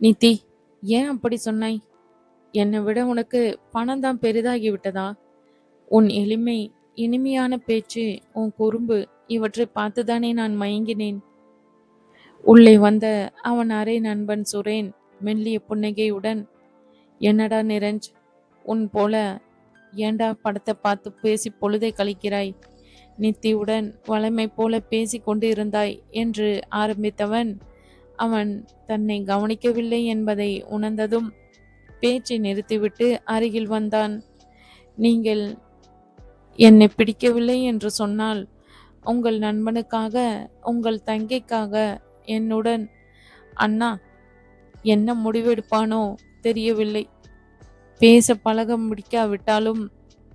நித்தி ஏன் அப்படி சொன்னாய்? என்னை விட உனக்கு பணம் தான் பெரிதாகி விட்டதா? உன் எளிமை இனிமையான பேச்சு உன் குறும்பு இவற்றை பார்த்துதானே நான் மயங்கினேன். உள்ளே வந்த அவன் அரை நண்பன் சுரேன் மெல்லிய புன்னகையுடன் என்னடா நிரஞ்ச் உன் போல ஏண்டா படத்தை பார்த்து பேசி பொழுதை கழிக்கிறாய்? நித்தியுடன் வளமை போல பேசி கொண்டு இருந்தாய் என்று ஆரம்பித்தவன் அவன் தன்னை கவனிக்கவில்லை என்பதை உணர்ந்ததும் பேச்சை நிறுத்திவிட்டு அருகில் வந்தான். நீங்கள் என்னை பிடிக்கவில்லை என்று சொன்னால் உங்கள் நண்பனுக்காக உங்கள் தங்கைக்காக என்னுடன் அண்ணா என்ன முடிவெடுப்பானோ தெரியவில்லை. பேச பழக முடிக்காவிட்டாலும்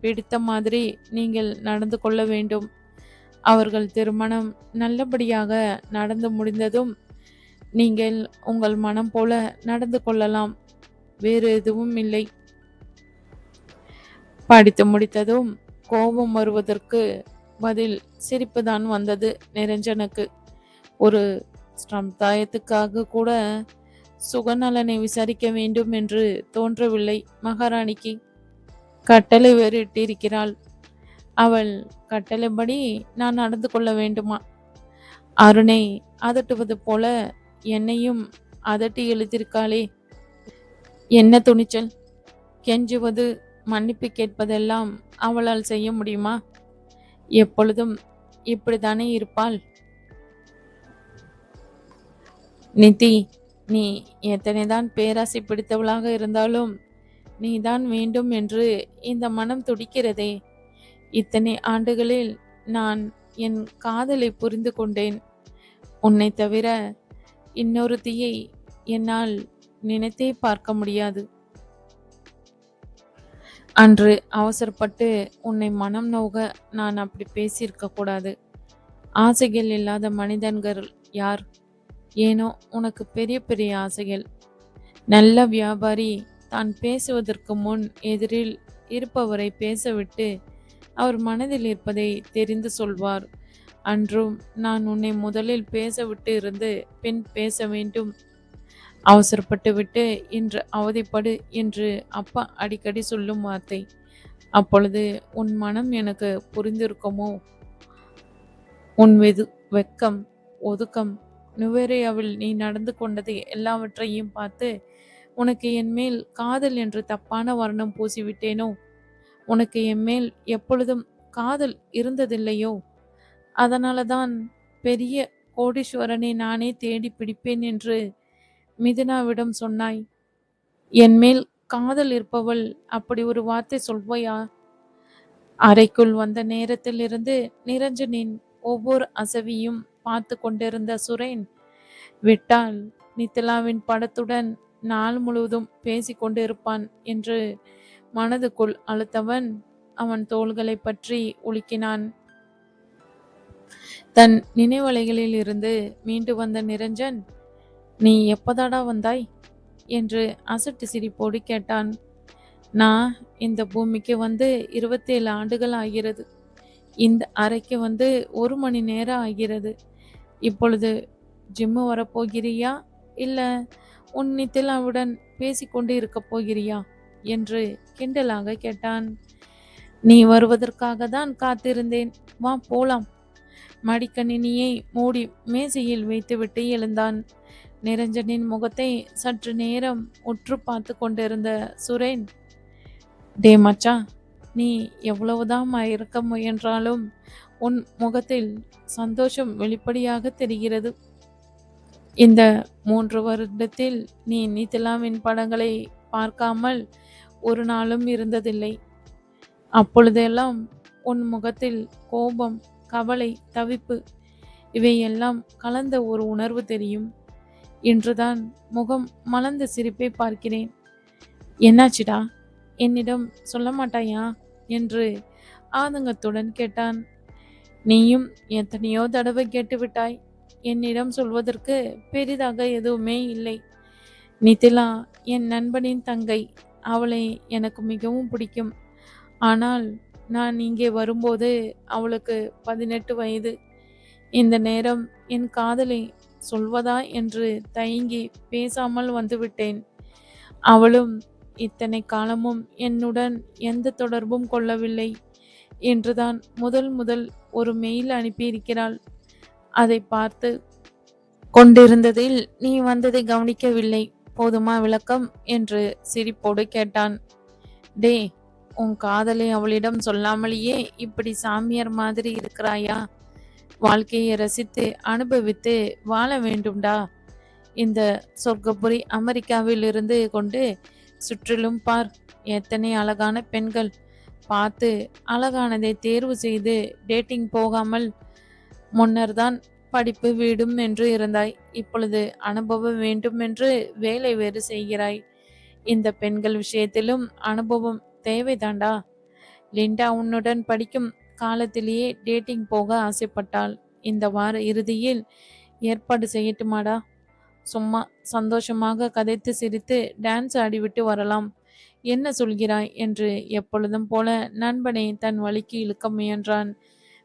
பிடித்த மாதிரி நீங்கள் நடந்து கொள்ள வேண்டும். அவர்கள் திருமணம் நல்லபடியாக நடந்து முடிந்ததும் நீங்கள் உங்கள் மனம் போல நடந்து கொள்ளலாம். வேறு எதுவும் இல்லை. படித்து முடித்ததும் கோபம் வருவதற்கு பதில் சிரிப்புதான் வந்தது நிரஞ்சனுக்கு. ஒரு சமுதாயத்துக்காக கூட சுகநலனை விசாரிக்க வேண்டும் என்று தோன்றவில்லை மகாராணிக்கு. கட்டளை வேறு இட்டிருக்கிறாள் அவள் கட்டளைப்படி நான் நடந்து கொள்ள வேண்டுமா? அருணை அதட்டுவது போல என்னையும் அதட்டி எழுதியிருக்காளே என்ன துணிச்சல்? கெஞ்சுவது மன்னிப்பு கேட்பதெல்லாம் அவளால் செய்ய முடியுமா? எப்பொழுதும் இப்படித்தானே இருப்பாள். நிதி நீ எத்தனைதான் பேராசை பிடித்தவளாக இருந்தாலும் நீதான் வேண்டும் என்று இந்த மனம் துடிக்கிறதே. இத்தனை ஆண்டுகளில் நான் என் காதலை புரிந்து கொண்டேன். உன்னை தவிர இன்னொரு தீயை என்னால் நினைத்தே பார்க்க முடியாது. அன்று அவசரப்பட்டு உன்னை மனம் நோக நான் அப்படி பேசியிருக்க கூடாது. ஆசைகள் இல்லாத மனிதன்கள் யார்? ஏனோ உனக்கு பெரிய பெரிய ஆசைகள். நல்ல வியாபாரி தான் பேசுவதற்கு முன் எதிரில் இருப்பவரை பேசவிட்டு அவர் மனதில் இருப்பதை தெரிந்து சொல்வார். அன்றும் நான் உன்னை முதலில் பேசவிட்டு இருந்து பின் பேச வேண்டும். அவசரப்பட்டு விட்டு இன்று அவதிப்படு என்று அப்பா அடிக்கடி சொல்லும் வார்த்தை. அப்பொழுது உன் மனம் எனக்கு புரிந்திருக்குமோ? உன் வெது வெக்கம் ஒதுக்கம் நுவேரியாவில் நீ நடந்து கொண்டது எல்லாவற்றையும் பார்த்து உனக்கு என் மேல் காதல் என்று தப்பான வர்ணம் பூசிவிட்டேனோ? உனக்கு என் மேல் எப்பொழுதும் காதல் இருந்ததில்லையோ? அதனால தான் பெரிய கோடீஸ்வரனை நானே தேடி பிடிப்பேன் என்று மிதுனாவிடம் சொன்னாய். என் மேல் காதல் இருப்பவள் அப்படி ஒரு வார்த்தை சொல்வாயா? அறைக்குள் வந்த நேரத்தில் இருந்து நிரஞ்சனின் ஒவ்வொரு அசவியும் பார்த்து கொண்டிருந்த சுரேன் விட்டால் நித்திலாவின் படத்துடன் நாள் முழுவதும் பேசி கொண்டிருப்பான் என்று மனதுக்குள் அழுத்தவன் அவன் தோள்களை பற்றி உலுக்கினான். தன் நினைவலைகளில் இருந்து மீண்டு வந்த நிரஞ்சன் நீ எப்பதாடா வந்தாய்? என்று அசட்டு சிரிப்போடு கேட்டான். நான் இந்த பூமிக்கு வந்து இருபத்தேழு ஆண்டுகள் ஆகிறது. இந்த அறைக்கு வந்து ஒரு மணி நேரம் ஆகிறது. இப்பொழுது ஜிம்மு வரப்போகிறியா இல்லை உன் நித்திலாவுடன் பேசிக்கொண்டு இருக்கப் போகிறியா? என்று கிண்டலாக கேட்டான். நீ வருவதற்காக தான் காத்திருந்தேன். வா போலாம். மடிக்கணினியை மூடி மேசையில் வைத்துவிட்டு எழுந்தான். நிரஞ்சனின் முகத்தை சற்று நேரம் உற்று பார்த்து கொண்டிருந்த சுரேன் டே மச்சா நீ எவ்வளவுதான் இருக்க முயன்றாலும் உன் முகத்தில் சந்தோஷம் வெளிப்படையாக தெரிகிறது. இந்த மூன்று வருடத்தில் நீ நிதிலாவின் படங்களை பார்க்காமல் ஒரு நாளும் இருந்ததில்லை. அப்பொழுதெல்லாம் உன் முகத்தில் கோபம் கவலை தவிப்பு இவையெல்லாம் கலந்த ஒரு உணர்வு தெரியும். இன்றுதான் முகம் மலர்ந்த சிரிப்பை பார்க்கிறேன். என்னாச்சுடா? என்னிடம் சொல்ல மாட்டாயா என்று ஆதங்கத்துடன் கேட்டான். நீயும் எத்தனையோ தடவை கேட்டுவிட்டாய். என்னிடம் சொல்வதற்கு பெரிதாக எதுவுமே இல்லை. நிதிலா என் நண்பனின் தங்கை. அவளை எனக்கு மிகவும் பிடிக்கும். ஆனால் நான் இங்கே வரும்போது அவளுக்கு பதினெட்டு வயது. இந்த நேரம் என் காதலை சொல்வதா என்று தயங்கி பேசாமல் வந்துவிட்டேன். அவளும் இத்தனை காலமும் என்னுடன் எந்த தொடர்பும் கொள்ளவில்லை என்றுதான் முதல் முதல் ஒரு மெயில் அனுப்பியிருக்கிறாள். அதை பார்த்து கொண்டிருந்ததில் நீ வந்ததை கவனிக்கவில்லை போதுமா விளக்கம்? என்று சிரிப்போடு கேட்டான். டே உன் காதலை அவளிடம் சொல்லாமலேயே இப்படி சாமியார் மாதிரி இருக்கிறாயா? வாழ்க்கையை ரசித்து அனுபவித்து வாழ வேண்டும்டா. இந்த சொர்க்கபுரி அமெரிக்காவில் இருந்து கொண்டு சுற்றிலும் பார். எத்தனை அழகான பெண்கள். பார்த்து அழகானதை தேர்வு செய்து டேட்டிங் போகாமல் முன்னர்தான் படிப்பு வீடும் என்று இருந்தாய். இப்பொழுது அனுபவம் வேண்டும் என்று வேலை வேறு செய்கிறாய். இந்த பெண்கள் விஷயத்திலும் அனுபவம் தேவைதாண்டா? லிண்டா உன்னுடன் படிக்கும் காலத்திலேயே டேட்டிங் போக ஆசைப்பட்டாள். இந்த வார இறுதியில் ஏற்பாடு செய்யட்டுமாடா? சும்மா சந்தோஷமாக கதைத்து சிரித்து டான்ஸ் ஆடிவிட்டு வரலாம். என்ன சொல்கிறாய்? என்று எப்பொழுதும் போல நண்பனை தன் வழிக்கு இழுக்க முயன்றான்.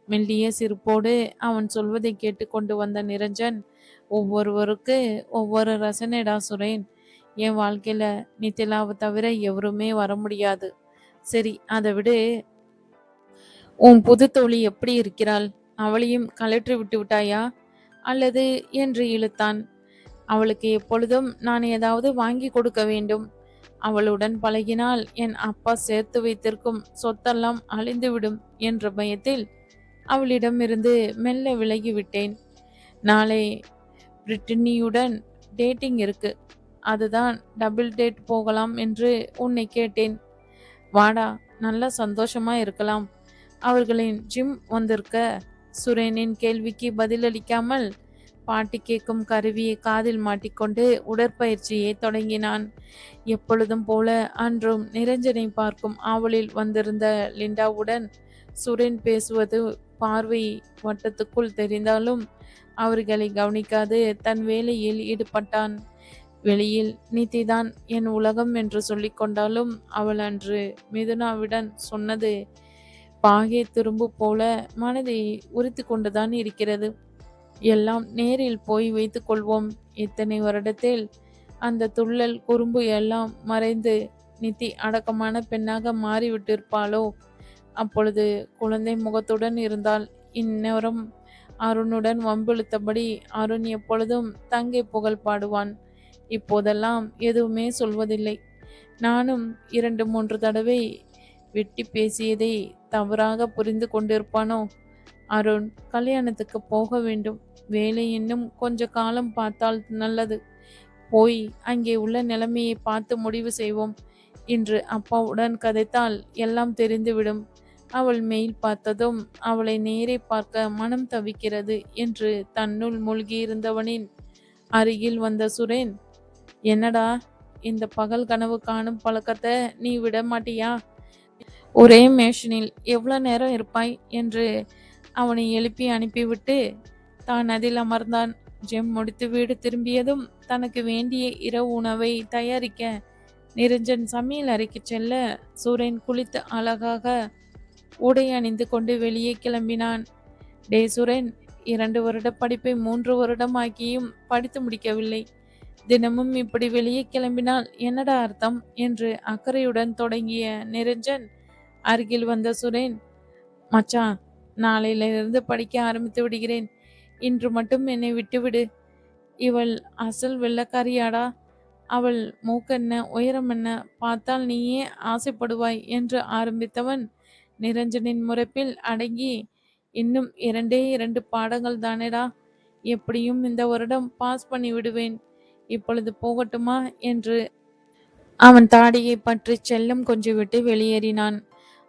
மெல்லிய சிரிப்போடு அவன் சொல்வதை கேட்டுக்கொண்டு வந்த நிரஞ்சன் ஒவ்வொருவருக்கு ஒவ்வொரு ரசனைடா சுரேன். என் வாழ்க்கையில நித்திலாவை தவிர எவருமே வர முடியாது. சரி அதை விடு. உன் புது தோழி எப்படி இருக்கிறாள்? அவளையும் கலற்றி விட்டு விட்டாயா? அல்லது என்று இழுத்தான். அவளுக்கு எப்பொழுதும் நான் ஏதாவது வாங்கி கொடுக்க வேண்டும். அவளுடன் பழகினால் என் அப்பா சேர்த்து வைத்திருக்கும் சொத்தெல்லாம் அழிந்துவிடும் என்ற பயத்தில் அவளிடமிருந்து மெல்ல விலகிவிட்டேன் நாளை பிரிட்டனியுடன் டேட்டிங் இருக்கு. அதுதான் டபுள் டேட் போகலாம் என்று உன்னை கேட்டேன். வாடா நல்லா சந்தோஷமா இருக்கலாம். அவர்களின் ஜிம் வந்திருக்க சுரேனின் கேள்விக்கு பதிலளிக்காமல் பாட்டு கேட்கும் கருவியை காதில் மாட்டிக்கொண்டு உடற்பயிற்சியை தொடங்கினான். எப்பொழுதும் போல அன்றும் நிரஞ்சனை பார்க்கும் ஆவலில் வந்திருந்த லிண்டாவுடன் சுரேன் பேசுவது பார்வை வட்டத்துக்குள் தெரிந்தாலும் அவர்களை கவனிக்காது தன் வேலையில் ஈடுபட்டான். வெளியில் நீதிதான் என் உலகம் என்று சொல்லிக்கொண்டாலும் அவள் அன்று மிதுனாவிடன் சொன்னது பாகே திரும்பு போல மனதை உரித்து கொண்டுதான் இருக்கிறது. எல்லாம் நேரில் போய் வைத்துக் கொள்வோம். இத்தனை வருடத்தில் அந்த துள்ளல் குறும்பு எல்லாம் மறைந்து நித்தி அடக்கமான பெண்ணாக மாறிவிட்டிருப்பாளோ? அப்பொழுது குழந்தை முகத்துடன் இருந்தால் இந்நேரம் அருணுடன் வம்பிழுத்தபடி அருண் எப்பொழுதும் தங்கை புகழ் பாடுவான். இப்போதெல்லாம் எதுவுமே சொல்வதில்லை. நானும் இரண்டு மூன்று தடவை வெட்டி பேசியதை தவறாக புரிந்து கொண்டிருப்பானோ? அருண் கல்யாணத்துக்கு போக வேண்டும். வேலை இன்னும் கொஞ்ச காலம் பார்த்தால் நல்லது. போய் அங்கே உள்ள நிலைமையை பார்த்து முடிவு செய்வோம். இன்று அப்பாவுடன் கதைத்தால் எல்லாம் தெரிந்துவிடும். அவள் மெயில் பார்த்ததும் அவளை நேரே பார்க்க மனம் தவிக்கிறது என்று தன்னுள் மூழ்கியிருந்தவனின் அருகில் வந்த சுரேன் என்னடா இந்த பகல் கனவு காணும் பழக்கத்தை நீ விட மாட்டியா? ஒரே மேஷனில் எவ்வளோ நேரம் இருப்பாய் என்று அவனை எழுப்பி அனுப்பிவிட்டு தான் அதில் அமர்ந்தான். ஜெம் முடித்து வீடு திரும்பியதும் தனக்கு வேண்டிய இரவு உணவை தயாரிக்க நிரஞ்சன் சமையல் அறைக்கு செல்ல சூரன் குளித்து அழகாக உடை அணிந்து கொண்டு வெளியே கிளம்பினான். டே சுரேன் இரண்டு வருட படிப்பை மூன்று வருடம் ஆக்கியும் படித்து முடிக்கவில்லை. தினமும் இப்படி வெளியே கிளம்பினால் என்னடா அர்த்தம்? என்று அக்கறையுடன் தொடங்கிய நிரஞ்சன் அருகில் வந்த சுரேன் மச்சான் நாளையிலிருந்து படிக்க ஆரம்பித்து விடுகிறேன். இன்று மட்டும் என்னை விட்டுவிடு. இவள் அசல் வெள்ளக்காரியாடா. அவள் மூக்கென்ன உயரம் என்ன பார்த்தால் நீயே ஆசைப்படுவாய் என்று ஆரம்பித்தவன் நிரஞ்சனின் முறைப்பில் அடங்கி இன்னும் இரண்டே இரண்டு பாடங்கள் தானேடா எப்படியும் இந்த வருடம் பாஸ் பண்ணி விடுவேன் இப்பொழுது போகட்டுமா என்று அவன் தாடியை பற்றி செல்லம் கொஞ்சம் விட்டு வெளியேறினான்.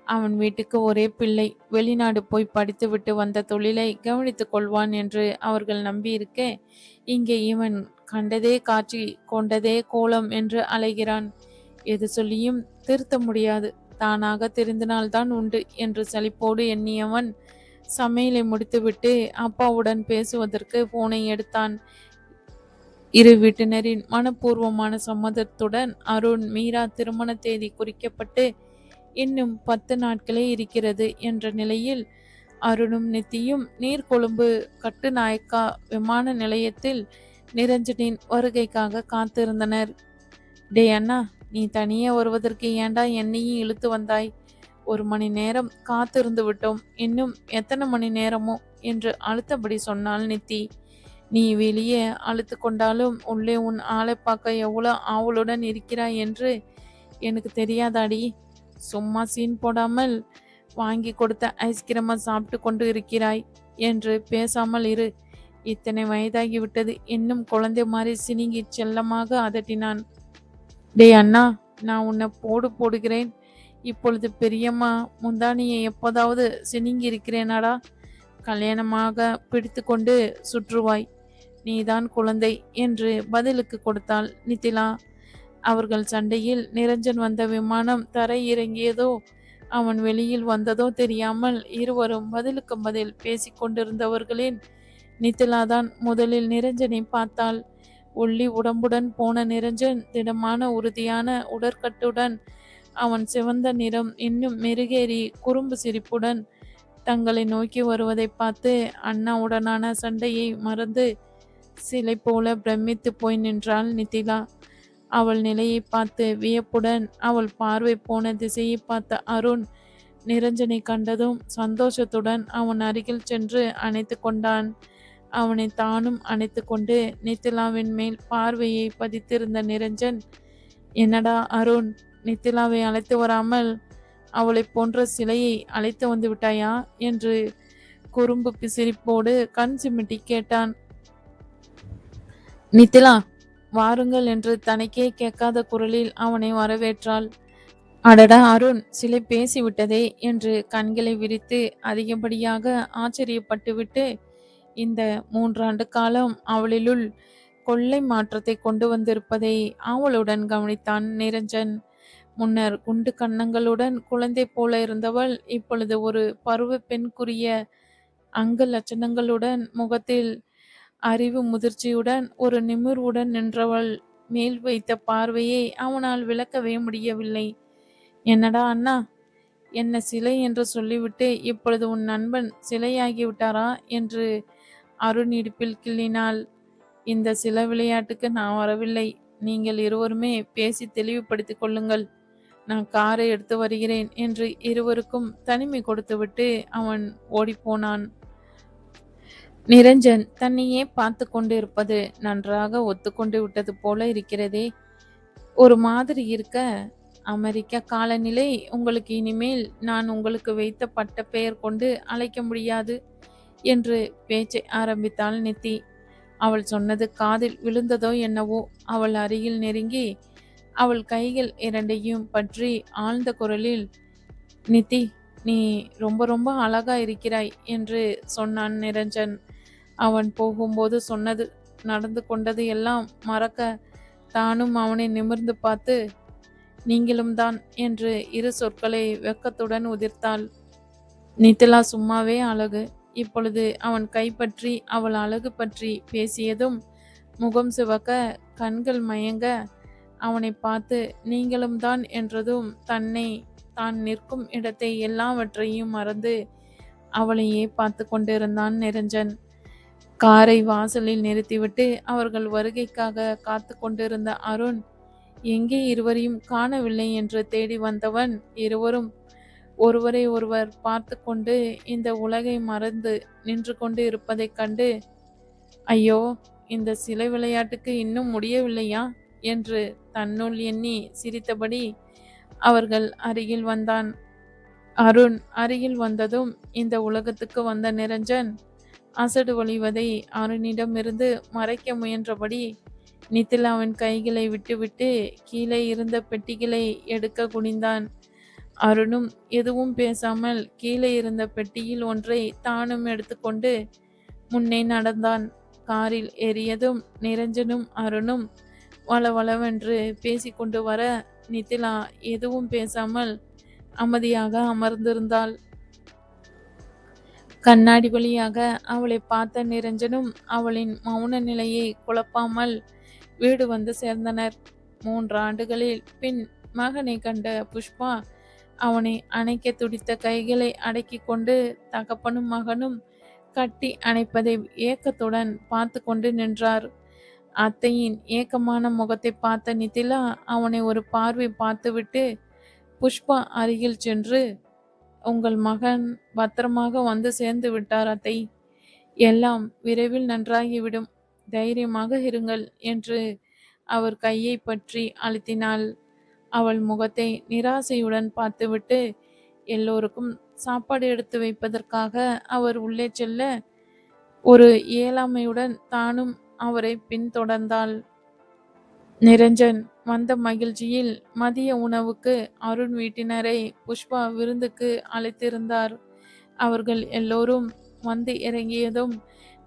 அவன் வீட்டுக்கு ஒரே பிள்ளை. வெளிநாடு போய் படித்துவிட்டு வந்த தொழிலை கவனித்துக் கொள்வான் என்று அவர்கள் நம்பியிருக்க இங்கே இவன் கண்டதே காட்சி கொண்டதே கோலம் என்று அலைகிறான். எது சொல்லியும் திருத்த முடியாது. தானாக திருந்தினால்தான் உண்டு என்று சலிப்போடு எண்ணியவன் சமையலை முடித்துவிட்டு அப்பாவுடன் பேசுவதற்கு போனை எடுத்தான். இரு வீட்டினரின் மனப்பூர்வமான சம்மதத்துடன் அருண் மீரா திருமண தேதி குறிக்கப்பட்டு இன்னும் பத்து நாட்களே இருக்கிறது என்ற நிலையில் அருணும் நித்தியும் நீர்கொழும்பு கட்டுநாயக்கா விமான நிலையத்தில் நிரஞ்சனின் வருகைக்காக காத்திருந்தனர். டே அண்ணா நீ தனியே வருவதற்கு ஏண்டா என்னையும் இழுத்து வந்தாய்? ஒரு மணி நேரம் காத்திருந்து விட்டோம். இன்னும் எத்தனை மணி நேரமோ? என்று அழுத்தபடி சொன்னாள் நித்தி. நீ வெளியே அழுத்து கொண்டாலும் உள்ளே உன் ஆளை பார்க்க எவ்வளோ ஆவலுடன் இருக்கிறாய் என்று எனக்கு தெரியாதாடி. சும்மா சீன் போடாமல் வாங்கி கொடுத்த ஐஸ்கிரீமை சாப்பிட்டு கொண்டு இருக்கிறாய் என்று பேசாமல் இரு. இத்தனை வயதாகிவிட்டது. இன்னும் குழந்தை மாதிரி சினிங்கி செல்லமாக அதட்டினான். டேய் அண்ணா நான் உன்னை போடு போடுகிறேன். இப்பொழுது பெரியம்மா முந்தானியை எப்போதாவது சினிங்கி இருக்கிறேனாடா. கல்யாணமாக பிடித்து கொண்டு சுற்றுவாய். நீதான் குழந்தை என்று பதிலுக்கு கொடுத்தாள் நித்திலா. அவர்கள் சண்டையில் நிரஞ்சன் வந்த விமானம் தரை இறங்கியதோ அவன் வெளியில் வந்ததோ தெரியாமல் இருவரும் பதிலுக்கு பதில் பேசிக்கொண்டிருந்தவர்களின் நித்திலாதான் முதலில் நிரஞ்சனை பார்த்தாள். ஒல்லி உடம்புடன் போன நிரஞ்சன் திடமான உறுதியான உடற்கட்டுடன் அவன் சிவந்த நிறம் இன்னும் மெருகேறி குறும்பு சிரிப்புடன் தங்களை நோக்கி வருவதை பார்த்து அண்ணாவுடனான சண்டையை மறந்து சிலை போல பிரமித்து போய் நின்றாள் நிதிலா அவள் நிலையை பார்த்து வியப்புடன் அவள் பார்வை போன திசையை பார்த்த அருண் நிரஞ்சனை கண்டதும் சந்தோஷத்துடன் அவன் அருகில் சென்று அணைத்து கொண்டான். அவனை தானும் அணைத்து கொண்டு நித்திலாவின் மேல் பார்வையை பதித்திருந்த நிரஞ்சன் என்னடா அருண் நித்திலாவை அழைத்து வராமல் அவளை போன்ற சிலையை அழைத்து வந்து விட்டாயா? என்று குறும்பு பிசிரிப்போடு கண் சிமிட்டி கேட்டான். நித்திலா வாருங்கள் என்று தனக்கே கேட்காத குரலில் அவனை வரவேற்றாள். அடடா அருண் சிலை பேசிவிட்டதே என்று கண்களை விரித்து அதிகப்படியாக ஆச்சரியப்பட்டுவிட்டு இந்த மூன்றாண்டு காலம் அவளிலுள் கொள்ளை மாற்றத்தை கொண்டு வந்திருப்பதை ஆவலுடன் கவனித்தான் நிரஞ்சன். முன்னர் குண்டு கன்னங்களுடன் குழந்தை போல இருந்தவள் இப்பொழுது ஒரு பருவ பெண்குரிய அங்க லட்சணங்களுடன் முகத்தில் அறிவு முதிர்ச்சியுடன் ஒரு நிமிர்வுடன் நின்றவள் மேல் வைத்த பார்வையை அவனால் விளக்கவே முடியவில்லை. என்னடா அண்ணா என்ன சிலை என்று சொல்லிவிட்டு இப்பொழுது உன் நண்பன் சிலையாகிவிட்டாரா? என்று அருண் இடுப்பில் கிள்ளினாள். இந்த சில விளையாட்டுக்கு நான் வரவில்லை. நீங்கள் இருவருமே பேசி தெளிவுபடுத்திக் கொள்ளுங்கள். நான் காரை எடுத்து வருகிறேன் என்று இருவருக்கும் தனிமை கொடுத்துவிட்டு அவன் ஓடிப்போனான். நிரஞ்சன் தன்னையே பார்த்து கொண்டு இருப்பது நன்றாக ஒத்துக்கொண்டு விட்டது போல இருக்கிறதே. ஒரு மாதிரி இருக்க அமெரிக்க காலநிலை உங்களுக்கு இனிமேல் நான் உங்களுக்கு வைத்த பட்ட பெயர் கொண்டு அழைக்க முடியாது என்று பேச்சை ஆரம்பித்தாள் நித்தி. அவள் சொன்னது காதில் விழுந்ததோ என்னவோ அவள் அருகில் நெருங்கி அவள் கைகள் இரண்டையும் பற்றி ஆழ்ந்த குரலில் நித்தி நீ ரொம்ப ரொம்ப அழகா இருக்கிறாய் என்று சொன்னான் நிரஞ்சன். அவன் போகும்போது சொன்னது நடந்து கொண்டது எல்லாம் மறக்க தானும் அவனை நிமிர்ந்து பார்த்து நீங்களும் தான் என்று இரு சொற்களை வெக்கத்துடன் உதிர்த்தாள். நித்திலா சும்மாவே அழகு. இப்பொழுது அவன் கைப்பற்றி அவள் அழகு பற்றி பேசியதும் முகம் சிவக்க கண்கள் மயங்க அவனை பார்த்து நீங்களும் தான் என்றதும் தன்னை தான் நிற்கும் இடத்தை எல்லாவற்றையும் மறந்து அவளையே பார்த்து கொண்டிருந்தான் நிரஞ்சன். காரை வாசலில் நிறுத்திவிட்டு அவர்கள் வருகைக்காக காத்து கொண்டிருந்த அருண் எங்கே இருவரையும் காணவில்லை என்று தேடி வந்தவன் இருவரும் ஒருவரை ஒருவர் பார்த்து கொண்டு இந்த உலகை மறந்து நின்று கொண்டு இருப்பதைக் கண்டு ஐயோ இந்த சிலை விளையாட்டுக்கு இன்னும் முடியவில்லையா? என்று தன்னுள் எண்ணி சிரித்தபடி அவர்கள் அருகில் வந்தான். அருண் அருகில் வந்ததும் இந்த உலகத்துக்கு வந்த நிரஞ்சன் அசடு வழிவதை அருணிடமிருந்து மறைக்க முயன்றபடி நித்திலாவின் கைகளை விட்டுவிட்டு கீழே இருந்த பெட்டிகளை எடுக்க குனிந்தான். அருணும் எதுவும் பேசாமல் கீழே இருந்த பெட்டியில் ஒன்றை தானும் எடுத்துக்கொண்டு முன்னே நடந்தான். காரில் ஏறியதும் நிரஞ்சனும் அருணும் வளவளவென்று பேசிக்கொண்டு வர நித்திலா எதுவும் பேசாமல் அமைதியாக அமர்ந்திருந்தாள். கண்ணாடி வழியாக அவளை பார்த்த நிரஞ்சனும் அவளின் மௌன நிலையை குழப்பாமல் வீடு வந்து சேர்ந்தனர். மூன்று ஆண்டுகளில் பின் மகனை கண்ட புஷ்பா அவனை அணைக்க துடித்த கைகளை அடக்கி கொண்டு தகப்பனும் மகனும் கட்டி அணைப்பதை ஏக்கத்துடன் பார்த்து கொண்டு நின்றார். அத்தையின் ஏக்கமான முகத்தை பார்த்த நிதிலா அவனை ஒரு பார்வை பார்த்துவிட்டு புஷ்பா அருகில் சென்று உங்கள் மகன் பத்திரமாக வந்து சேர்ந்து விட்டார் அத்தை. எல்லாம் விரைவில் நன்றாகிவிடும். தைரியமாக இருங்கள் என்று அவர் கையை பற்றி அழுத்தினாள். அவள் முகத்தை நிராசையுடன் பார்த்துவிட்டு எல்லோருக்கும் சாப்பாடு எடுத்து வைப்பதற்காக அவர் உள்ளே செல்ல ஒரு இயலாமையுடன் தானும் அவரை பின்தொடர்ந்தாள். நிரஞ்சன் வந்த மகிழ்ச்சியில் மதிய உணவுக்கு அருண் வீட்டினரை புஷ்பா விருந்துக்கு அழைத்திருந்தார். அவர்கள் எல்லோரும் வந்து இறங்கியதும்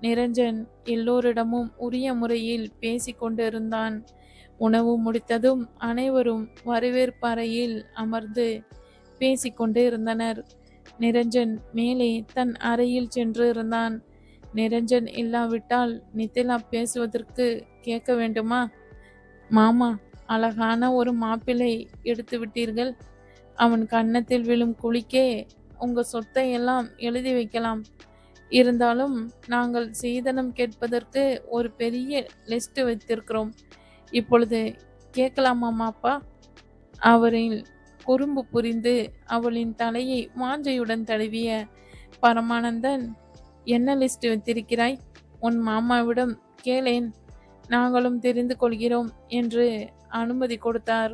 நிரஞ்சன் எல்லோரிடமும் உரிய முறையில் பேசிக் கொண்டிருந்தான். உணவு முடித்ததும் அனைவரும் வரவேற்பறையில் அமர்ந்து பேசிக்கொண்டு இருந்தனர் நிரஞ்சன் மேலே தன் அறையில் சென்று இருந்தான். நிரஞ்சன் இல்லாவிட்டால் நித்திலா பேசுவதற்கு கேட்க வேண்டுமா? மாமா அழகான ஒரு மாப்பிள்ளை எடுத்து விட்டீர்கள். அவன் கன்னத்தில் விழும் குளிக்கே உங்க சொத்தை எல்லாம் எழுதி வைக்கலாம். இருந்தாலும் நாங்கள் சீதனம் கேட்பதற்கு ஒரு பெரிய லிஸ்ட் வைத்திருக்கிறோம். இப்பொழுது கேட்கலாமாமாப்பா அவரின் குறும்பு புரிந்து அவளின் தலையை மாஞ்சையுடன் தழுவிய பரமானந்தன் என்ன லிஸ்ட் வைத்திருக்கிறாய்? உன் மாமாவிடம் கேளேன். நாங்களும் தெரிந்து கொள்கிறோம் என்று அனுமதி கொடுத்தார்.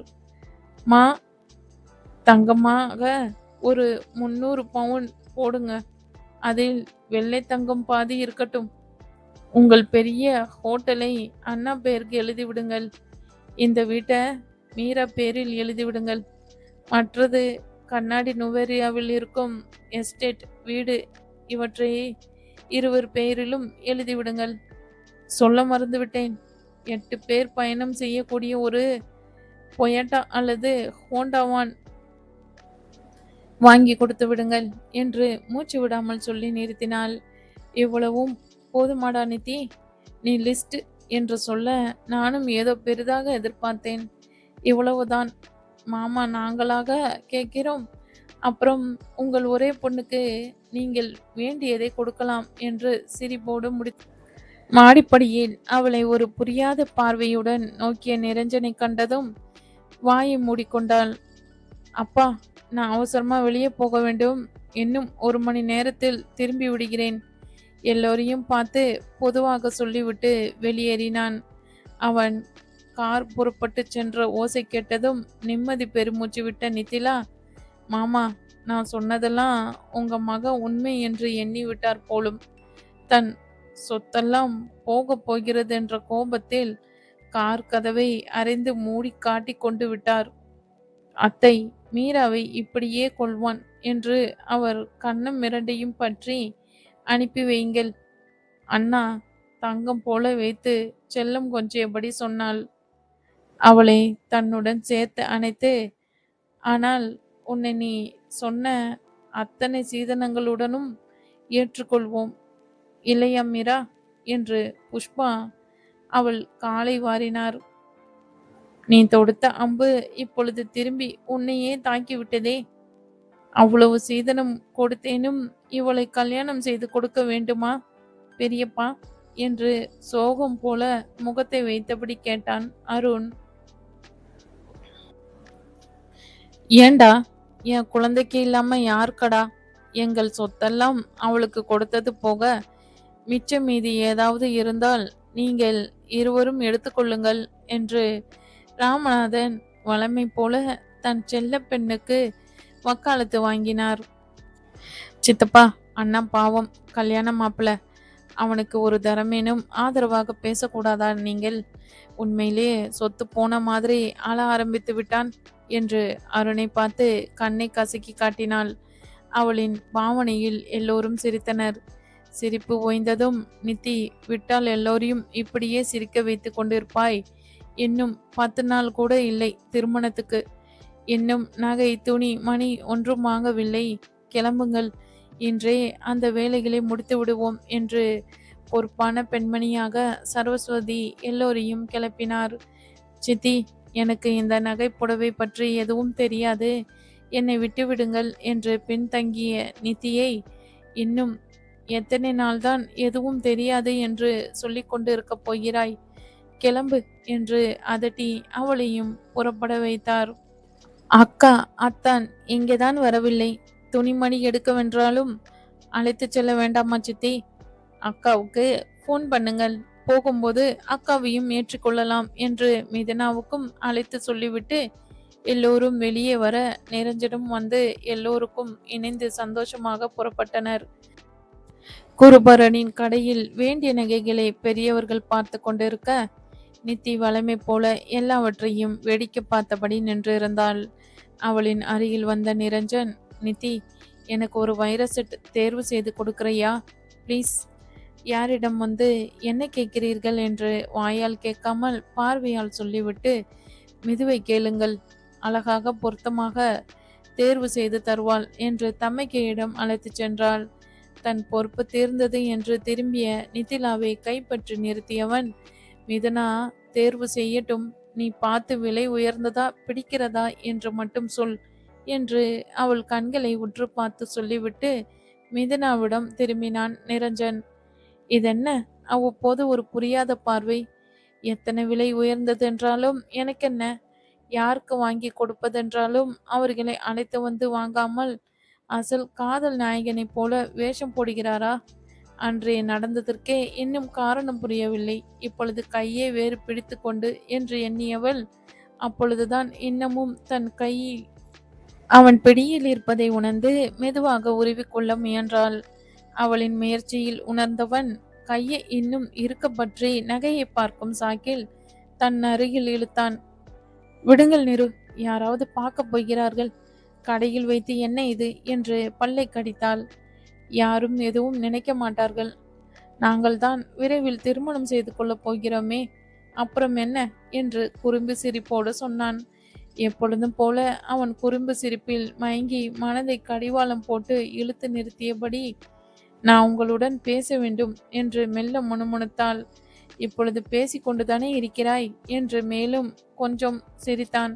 மா தங்கமாக ஒரு முந்நூறு பவுன் போடுங்க. அதில் வெள்ளை தங்கம் பாதி இருக்கட்டும். உங்கள் பெரிய ஹோட்டலை அண்ணா பேருக்கு எழுதிவிடுங்கள். இந்த வீட்டை மீரா பேரில் எழுதிவிடுங்கள். மற்றது கண்ணாடி நுவேரியாவில் இருக்கும் எஸ்டேட் வீடு இவற்றை இருவர் பெயரிலும் எழுதிவிடுங்கள். சொல்ல மறந்துவிட்டேன். எட்டு பேர் பயணம் செய்யக்கூடிய ஒரு பொயட்டா அல்லது ஹோண்டாவான் வாங்கி கொடுத்து விடுங்கள் என்று மூச்சு விடாமல் சொல்லி நிறுத்தினாள் இவ்வளவும் போதுமாடா நிதி நீ லிஸ்ட் என்று சொல்ல நானும் ஏதோ பெரிதாக எதிர்பார்த்தேன். இவ்வளவுதான். மாமா நாங்களாக கேட்கிறோம். அப்புறம் உங்கள் ஒரே பொண்ணுக்கு நீங்கள் வேண்டியதை கொடுக்கலாம் என்று சிரிப்போடு முடி மாடிப்படியில் அவளை ஒரு புரியாத பார்வையுடன் நோக்கிய நிரஞ்சனை கண்டதும் வாயை மூடிக்கொண்டாள். அப்பா நான் அவசரமா வெளியே போக வேண்டும். இன்னும் ஒரு மணி நேரத்தில் திரும்பி விடுகிறேன். எல்லோரையும் பார்த்து பொதுவாக சொல்லிவிட்டு வெளியேறினான். அவன் கார் புறப்பட்டு சென்ற ஓசை கேட்டதும் நிம்மதி பெருமூச்சு விட்ட நிதிலா மாமா நான் சொன்னதெல்லாம் உங்க மக உண்மை என்று எண்ணி விட்டார் போலும். தன் சொத்தெல்லாம் போக போகிறது என்ற கோபத்தில் கார் கதவை அரைந்து மூடி காட்டி கொண்டு விட்டார். அத்தை மீராவை இப்படியே கொள்வான் என்று அவர் கண்ணம் மிரண்டையும் பற்றி அனுப்பி வையுங்கள். அண்ணா தங்கம் போல வைத்து செல்லம் கொஞ்சியபடி சொன்னாள். அவளை தன்னுடன் சேர்த்து அணைத்து ஆனால் உன்னை நீ சொன்ன அத்தனை சீதனங்களுடனும் ஏற்றுக்கொள்வோம். இல்லையா மீரா என்று புஷ்பா அவள் காலை வாரினார். நீ தொடுத்த அம்பு இப்பொழுது திரும்பி உன்னையே தாக்கிவிட்டதே. அவ்வளவு சீதனம் கொடுத்தேனும் இவளை கல்யாணம் செய்து கொடுக்க வேண்டுமா? பெரியப்பா என்று சோகம் போல முகத்தை வைத்தபடி கேட்டான் அருண். ஏண்டா? என் குழந்தைக்கு இல்லாம யாருக்கடா? எங்கள் சொத்தெல்லாம் அவளுக்கு கொடுத்தது போக மிச்சம் மீதி ஏதாவது இருந்தால் நீங்கள் இருவரும் எடுத்துக்கொள்ளுங்கள் என்று ராமநாதன் வளமை போல தன் செல்ல பெண்ணுக்கு வக்காலத்து வாங்கினார். சித்தப்பா அண்ணா பாவம் கல்யாண மாப்பிள்ள அவனுக்கு ஒரு தரமேனும் ஆதரவாக பேசக்கூடாதா நீங்கள்? உண்மையிலே சொத்து போன மாதிரி ஆள ஆரம்பித்து விட்டான் என்று அருணை பார்த்து கண்ணை கசக்கி காட்டினாள். அவளின் பாவனையில் எல்லோரும் சிரித்தனர். சிரிப்பு ஓய்ந்ததும் நித்தி விட்டால் எல்லோரையும் இப்படியே சிரிக்க வைத்து கொண்டிருப்பாய். இன்னும் பத்து நாள் கூட இல்லை திருமணத்துக்கு. இன்னும் நகை துணி மணி ஒன்றும் வாங்கவில்லை. கிளம்புங்கள். இன்றே அந்த வேலைகளை முடித்து விடுவோம் என்று பொறுப்பான பெண்மணியாக சரஸ்வதி எல்லோரையும் கிளப்பினார். சித்தி எனக்கு இந்த நகை புடவை பற்றி எதுவும் தெரியாது. என்னை விட்டுவிடுங்கள் என்று பின்தங்கிய நிதியை இன்னும் எத்தனை நாள்தான் எதுவும் தெரியாது என்று சொல்லிக்கொண்டு இருக்கப் போகிறாய். கிளம்பு என்று அதட்டி அவளையும் புறப்பட வைத்தார். அக்கா அத்தான் இங்கேதான் வரவில்லை. துணிமணி எடுக்கவென்றாலும் அழைத்துச் செல்ல வேண்டாமா சித்தி? அக்காவுக்கு ஃபோன் பண்ணுங்கள். போகும்போது அக்காவையும் ஏற்றுக்கொள்ளலாம் என்று மிதனாவுக்கும் அழைத்து சொல்லிவிட்டு எல்லோரும் வெளியே வர நிரஞ்சனும் வந்து எல்லோருக்கும் இணைந்து சந்தோஷமாக புறப்பட்டனர். குருபரனின் கடையில் வேண்டிய நகைகளை பெரியவர்கள் பார்த்து கொண்டிருக்க நித்தி வளமை போல எல்லாவற்றையும் வேடிக்கை பார்த்தபடி நின்றிருந்தாள் அவளின் அருகில் வந்த நிரஞ்சன் நித்தி எனக்கு ஒரு வைரஸ் தேர்வு செய்து கொடுக்குறியா? ப்ளீஸ் யாரிடம் வந்து என்ன கேட்கிறீர்கள்? என்று வாயால் கேட்காமல் பார்வையால் சொல்லிவிட்டு மிதுவை கேளுங்கள். அழகாக பொருத்தமாக தேர்வு செய்து தருவாள் என்று தம்மைக்கையிடம் அழைத்துச் சென்றாள். தன் பொறுப்பு தீர்ந்தது என்று திரும்பிய நிதிலாவை கைப்பற்றி நிறுத்தியவன் மிதனா தேர்வு செய்யட்டும். நீ பார்த்து விலை உயர்ந்ததா பிடிக்கிறதா என்று மட்டும் சொல் என்று அவள் கண்களை உற்று பார்த்து சொல்லிவிட்டு மிதனாவிடம் திரும்பினான் நிரஞ்சன். இதென்ன? அவ்வப்போது ஒரு புரியாத பார்வை. எத்தனை விலை உயர்ந்ததென்றாலும் எனக்கென்ன? யாருக்கு வாங்கி கொடுப்பதென்றாலும் அவர்களை அழைத்து வந்து வாங்காமல் அசல் காதல் நாயகனைப் போல வேஷம் போடுகிறாரா? அன்றைய நடந்ததற்கே இன்னும் காரணம் புரியவில்லை. இப்பொழுது கையை வேறு பிடித்து கொண்டு என்று எண்ணியவள் அப்பொழுதுதான் இன்னமும் தன் கையில் அவன் பிடியில் இருப்பதை உணர்ந்து மெதுவாக உருவிக்கொள்ள முயன்றாள். அவளின் முயற்சியில் உணர்ந்தவன் கையை இன்னும் இருக்க பற்றி நகையை பார்க்கும் சாக்கில் தன் அருகில் இழுத்தான். விடுங்கள் நிரு யாராவது பார்க்க போகிறார்கள். கடையில் வைத்து என்ன இது? என்று பல்லை கடித்தாள். யாரும் எதுவும் நினைக்க மாட்டார்கள். நாங்கள் தான் விரைவில் திருமணம் செய்து கொள்ளப் போகிறோமே அப்புறம் என்ன? என்று குறும்பு சிரிப்போடு சொன்னான். எப்பொழுதும் போல அவன் குறும்பு சிரிப்பில் மயங்கி மனதை கடிவாளம் போட்டு இழுத்து நிறுத்தியபடி நான் உங்களுடன் பேச வேண்டும் என்று மெல்ல முணுமுணுத்தாள். இப்பொழுது பேசிக்கொண்டுதானே இருக்கிறாய்? என்று மேலும் கொஞ்சம் சிரித்தான்.